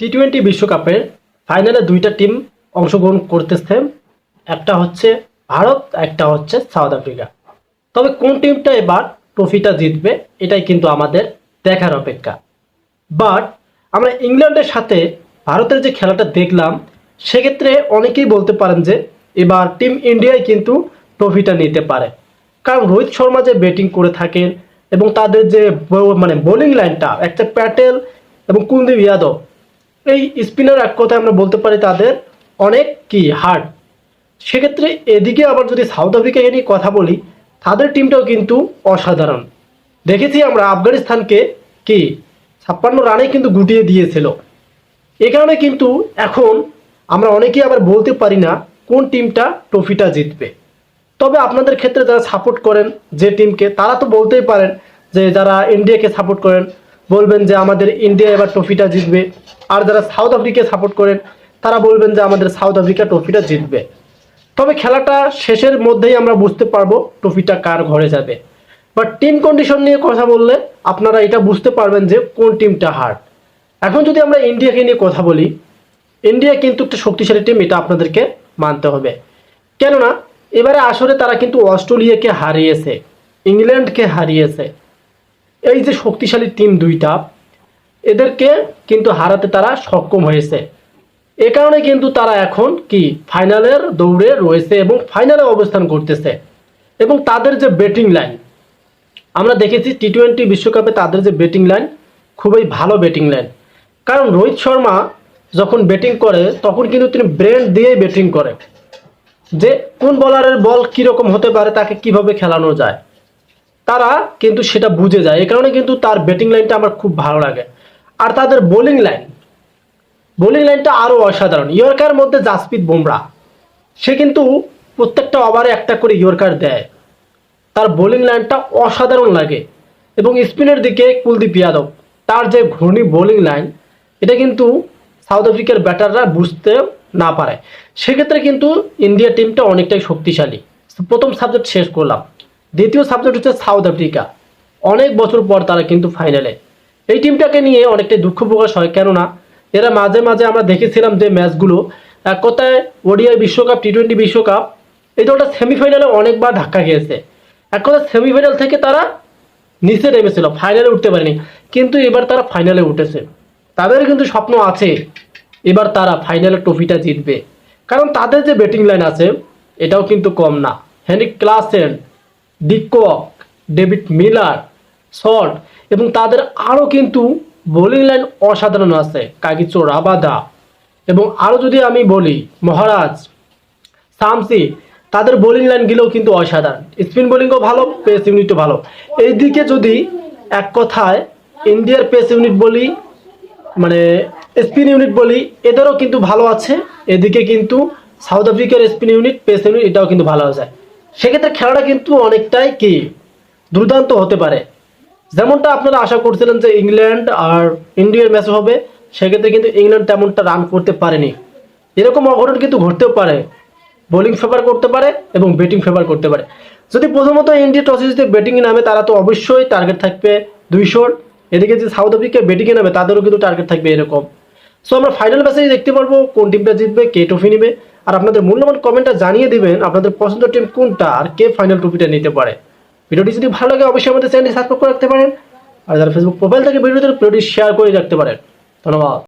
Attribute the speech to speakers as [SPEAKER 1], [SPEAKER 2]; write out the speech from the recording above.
[SPEAKER 1] T twenty বিশ্বকাপের ফাইনালে দুইটা টিম অংশগ্রহণ করতেছে। একটা হচ্ছে ভারত, একটা হচ্ছে সাউথ আফ্রিকা। তবে কোন টিমটা এবার ট্রফিটা জিতবে, এটাই কিন্তু আমাদের দেখার অপেক্ষা। বাট আমরা ইংল্যান্ডের সাথে ভারতের যে খেলাটা দেখলাম, সেক্ষেত্রে অনেকেই বলতে পারেন যে এবার টিম ইন্ডিয়াই কিন্তু ট্রফিটা নিতে পারে। কারণ রোহিত শর্মা যে ব্যাটিং করে থাকেন এবং তাদের যে মানে বোলিং লাইনটা একটা প্যাটেল এবং কুলদীপ যাদব এই স্পিনার এক কথায় আমরা বলতে পারি তাদের অনেক কি হার্ড সেক্ষেত্রে এদিকে আবার যদি সাউথ আফ্রিকাকে নিয়ে কথা বলি, তাদের টিমটাও কিন্তু অসাধারণ। দেখেছি আমরা আফগানিস্তানকে কি ছাপ্পান্ন রানে কিন্তু গুটিয়ে দিয়েছিল। এ কারণে কিন্তু এখন আমরা অনেকেই আবার বলতে পারি না কোন টিমটা ট্রফিটা জিতবে। তবে আপনাদের ক্ষেত্রে যারা সাপোর্ট করেন যে টিমকে তারা তো বলতেই পারেন যে যারা ইন্ডিয়াকে সাপোর্ট করেন বলবেন যে আমাদের ইন্ডিয়া এবার ট্রফিটা জিতবে। আর যারা সাউথ আফ্রিকাকে সাপোর্ট করেন, তারা বলবেন যে আমাদের সাউথ আফ্রিকা ট্রফিটা জিতবে। তবে খেলাটা শেষের মধ্যেই আমরা বুঝতে পারব ট্রফিটা কার ঘরে যাবে। বাট টিম কন্ডিশন নিয়ে কথা বললে আপনারা এটা বুঝতে পারবেন যে কোন টিমটা হার্ড এখন যদি আমরা ইন্ডিয়াকে নিয়ে কথা বলি ইন্ডিয়া কিন্তু একটা শক্তিশালী টিম এটা আপনাদেরকে মানতে হবে। কেননা, এবারে আসলে তারা কিন্তু অস্ট্রেলিয়াকে হারিয়েছে, ইংল্যান্ডকে হারিয়েছে। এই যে শক্তিশালী টিম দুইটা, এদেরকে কিন্তু হারাতে তারা সক্ষম হয়েছে। এ কারণে কিন্তু তারা এখন কি ফাইনালের দৌড়ে রয়েছে এবং ফাইনালে অবস্থান করতেছে। এবং তাদের যে ব্যাটিং লাইন আমরা দেখেছি টি টোয়েন্টি বিশ্বকাপে তাদের যে ব্যাটিং লাইন খুবই ভালো ব্যাটিং লাইন কারণ রোহিত শর্মা যখন ব্যাটিং করে, তখন কিন্তু তিনি ব্রেন দিয়ে ব্যাটিং করে। যে কোন বলারের বল কীরকম হতে পারে, তাকে কীভাবে খেলানো যায়? তারা কিন্তু সেটা বুঝে যায়। এই কারণে কিন্তু তার ব্যাটিং লাইনটা আমার খুব ভালো লাগে। আর তাদের বোলিং লাইন বোলিং লাইনটা আরও অসাধারণ। ইয়র্কার মধ্যে জাসপ্রীত বুমরা সে কিন্তু প্রত্যেকটা ওভারে একটা করে ইয়র্কার দেয়। তার বোলিং লাইনটা অসাধারণ লাগে। এবং স্পিনের দিকে কুলদীপ যাদব, তার যে ঘূর্ণি বোলিং লাইন এটা কিন্তু সাউথ আফ্রিকার ব্যাটাররা বুঝতে না পারে। সেক্ষেত্রে কিন্তু ইন্ডিয়া টিমটা অনেকটাই শক্তিশালী। প্রথম সাবজেক্ট শেষ করলাম। দ্বিতীয় সাবজেক্ট হচ্ছে সাউথ আফ্রিকা অনেক বছর পর তারা কিন্তু ফাইনালে এই টিমটাকে নিয়ে অনেকটাই দুঃখ প্রকাশ হয়, কেননা এরা মাঝে মাঝে আমরা দেখেছিলাম যে ম্যাচগুলো এক কথায় ওডিআই বিশ্বকাপ টি টোয়েন্টি বিশ্বকাপ, এই দলটা সেমিফাইনালে অনেকবার ধাক্কা খেয়েছে। এক কথা সেমিফাইনাল থেকে তারা নিচে নেমেছিল ফাইনালে উঠতে পারেনি। কিন্তু এবার তারা ফাইনালে উঠেছে। তাদের কিন্তু স্বপ্ন আছে, এবার তারা ফাইনালে ট্রফিটা জিতবে। কারণ তাদের যে ব্যাটিং লাইন আছে, এটাও কিন্তু কম না। হেনিক Klaasen de Kock David Miller, short এবং তাদের আরও কিন্তু বোলিং লাইন অসাধারণ আছে, কাগিচো রাবাদা। এবং আরও যদি আমি বলি, মহারাজ, সামসি, তাদের বোলিং লাইনগুলোও কিন্তু অসাধারণ। স্পিন বোলিংও ভালো, পেস ইউনিটও ভালো। এইদিকে যদি এক কথায় ইন্ডিয়ার পেস ইউনিট বলি মানে স্পিন ইউনিট বলি, এদেরও কিন্তু ভালো আছে। এদিকে কিন্তু সাউথ আফ্রিকার স্পিন ইউনিট, পেস ইউনিট, এটাও কিন্তু ভালো আছে। সেক্ষেত্রে খেলাটা কিন্তু অনেকটাই কি দুর্দান্ত হতে পারে। যেমনটা আপনারা আশা করছিলেন যে ইংল্যান্ড আর ইন্ডিয়ার ম্যাচ হবে, সেক্ষেত্রে কিন্তু ইংল্যান্ড তেমনটা রান করতে পারেনি। এরকম অঘটন কিন্তু ঘটতেও পারে। বোলিং ফেভার করতে পারে এবং ব্যাটিং ফেভার করতে পারে। যদি প্রথমত ইন্ডিয়া টসে যদি ব্যাটিংয়ে নামে, তারা তো অবশ্যই টার্গেট থাকবে দুইশোর। এদিকে যে সাউথ আফ্রিকা ব্যাটিংয়ে নামে, তাদেরও কিন্তু টার্গেট থাকবে এরকম। সো আমরা ফাইনাল ম্যাচে দেখতে পারব, কোন টিমটা জিতবে, কে ট্রফি নেবে। আর আপনাদের মূল্যবান কমেন্টটা জানিয়ে দিবেন, আপনাদের পছন্দের টিম কোনটা আর কে ফাইনাল ট্রফিটা নিতে পারে। ভিডিওটি যদি ভালো লাগে, অবশ্যই আমাদের চ্যানেলটি সাবস্ক্রাইব করে রাখতে পারেন। আর যারা ফেসবুক প্রোফাইল থেকে ভিডিওতে ভিডিওটি শেয়ার করে রাখতে পারেন। ধন্যবাদ।